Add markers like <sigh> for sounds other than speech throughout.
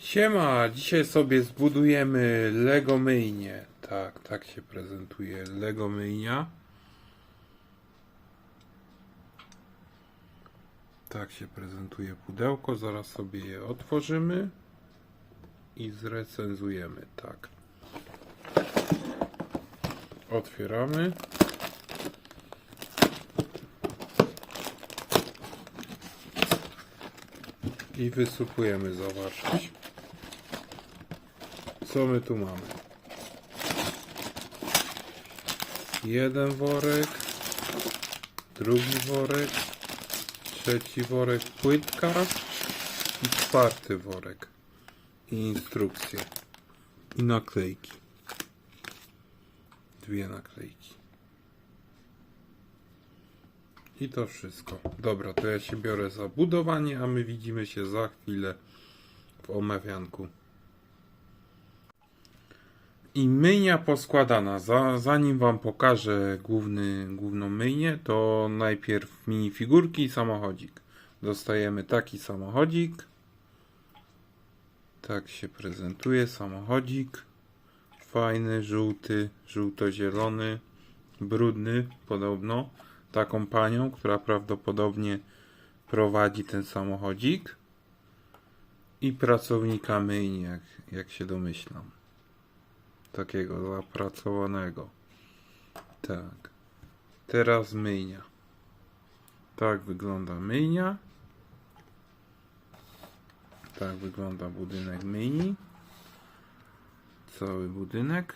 Siema, dzisiaj sobie zbudujemy Lego myjnię. Tak, tak się prezentuje Lego myjnia. Tak się prezentuje pudełko, zaraz sobie je otworzymy i zrecenzujemy, tak. Otwieramy. I wysypujemy zawartość. Co my tu mamy? Jeden worek, drugi worek, trzeci worek płytka i czwarty worek. I instrukcje. I naklejki. Dwie naklejki. I to wszystko. Dobra, to ja się biorę za budowanie, a my widzimy się za chwilę w omawianku. I myjnia poskładana. Za, zanim Wam pokażę główny, główną myjnię, to najpierw minifigurki i samochodzik. Dostajemy taki samochodzik. Tak się prezentuje samochodzik. Fajny, żółty, żółto-zielony, brudny podobno. Taką panią, która prawdopodobnie prowadzi ten samochodzik. I pracownika myjni, jak, jak się domyślam takiego zapracowanego. Tak. Teraz myjnia. Tak wygląda myjnia. Tak wygląda budynek myjni. Cały budynek.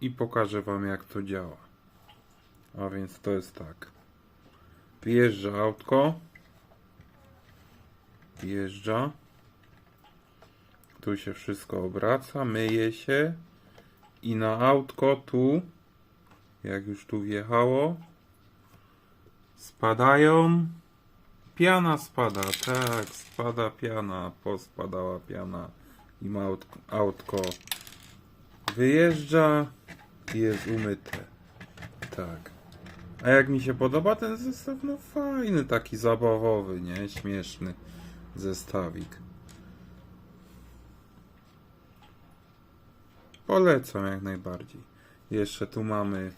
I pokażę Wam jak to działa. A więc to jest tak. Wjeżdża autko. Wjeżdża. Tu się wszystko obraca, myje się i na autko tu, jak już tu wjechało, spadają. Piana spada, tak, spada piana, pospadała piana i ma aut- autko wyjeżdża i jest umyte. Tak. A jak mi się podoba ten zestaw, no fajny, taki zabawowy, nie? Śmieszny zestawik. Polecam jak najbardziej. Jeszcze tu mamy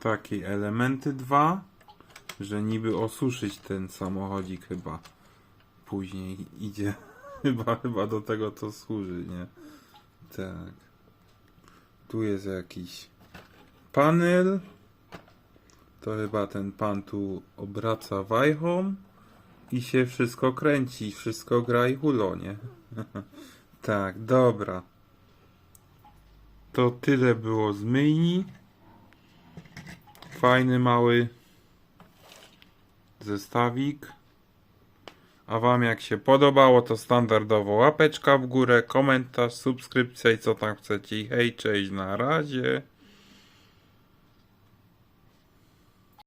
takie elementy dwa, że niby osuszyć ten samochodzik chyba później idzie. <laughs> Chyba, chyba do tego to służy, nie? Tak. Tu jest jakiś panel. To chyba ten pan tu obraca wajchą i się wszystko kręci, wszystko gra i hulo, nie? <laughs> tak, dobra. To tyle było z myjni. Fajny mały zestawik. A Wam jak się podobało, to standardowo łapeczka w górę, komentarz, subskrypcja i co tam chcecie. Hej, cześć, na razie.